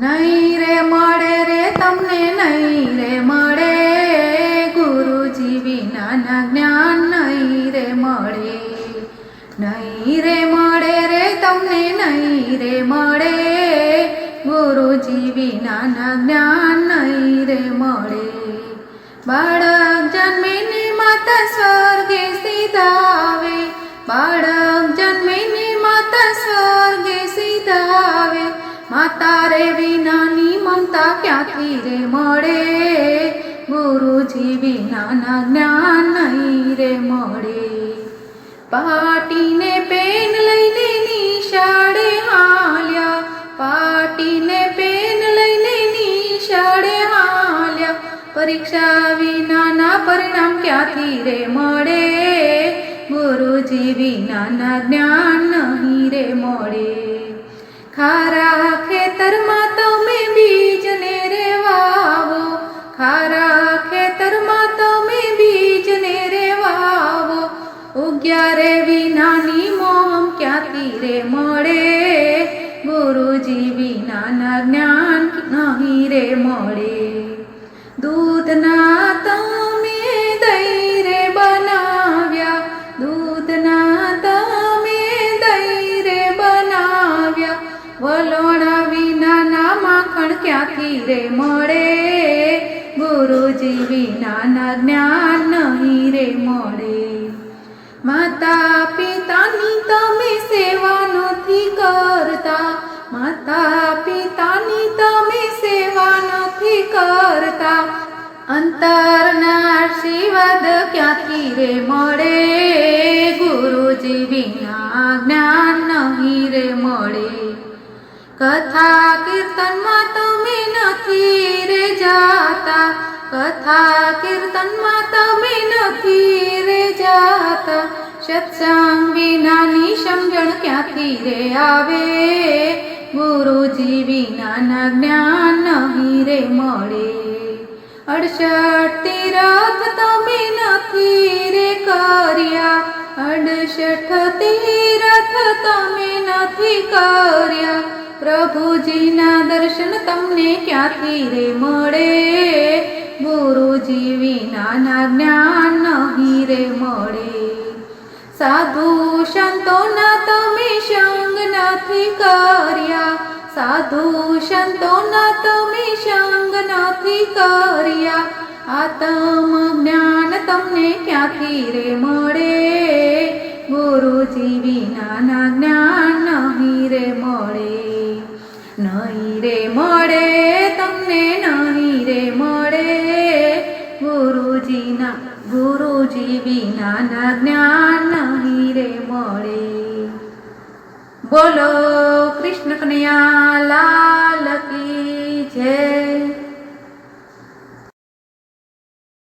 નહીં રે મળે રે, તમને નહીં રે મળે. ગુરુજી વિનાના જ્ઞાન નહીં રે મળે. નહીં રે મળે રે, તમને નહીં રે મળે. ગુરુજી વિનાના જ્ઞાન નહીં રે મળે. બાળક જન્મીની માતા સ્વર્ગે સીધાવે બાળક માતા નાની મમતા ક્યાંથી રે મળે? ગુરુજી વિનાના જ્ઞાન નહીં રે મળે. પાટીને પેન લઈને નિશાળે હાલ્યા. પાટીને પેન લઈને નિશાળે હાલ્યા. પરીક્ષા વિનાના પરિણામ ક્યાંથી રે મળે? ગુરુજી વિનાના જ્ઞાન નહીં રે મળે. ખારા ખેતરમાં તમે બીજને રે વાવો ખારા ખેતરમાં તમે બીજને રે વાવો ઉગ્યા રે વિનાની મોમ ક્યાંથી રે મળે? ગુરુજી વિનાના જ્ઞાન નહીં રે મળે. દૂધના તમે દહીં રે બનાવ્યા. દૂધના તમે દહીં રે બનાવ્યા. વલોણા રે મળે ગુરુજી વિનાના જ્ઞાન નહીં રે મળે માતા પિતાની તમે સેવા નથી કરતા માતા પિતાની તમે સેવા નથી કરતા અંતરના આશીર્વાદ ક્યાંથી રે મળે ગુરુજી વિના જ્ઞાન નહીં રે મળે કથા કીર્તનમાં તમે જાતા, કથા કીર્તનમાં તમે નથી રે જાતા. સત્સંગ વિનાની સમજણ ક્યાંથી રે આવે? ગુરુજી વિનાના જ્ઞાન નહીં રે મળે. અડસઠ તીરથ તમે નથી રે કર્યા. અડસઠ તીરથ તમે નથી કર્યા. પ્રભુજીના દર્શન તમને ક્યાંથી રે મળે? ગુરુજી વિનાના જ્ઞાન નહીં રે મળે. સાધુ સંતોના તમે સંગ નથી કર્યા. સાધુ સંતોના તમે સંગ નથી કર્યા. આત્મ જ્ઞાન તમને ક્યાંથી રે મળે? ગુરુજી વિનાના મળે, તમને નહીં રે મળે. ગુરુજીના, ગુરુજી વિનાના જ્ઞાન નહીં રે મળે. બોલો કૃષ્ણ કનૈયા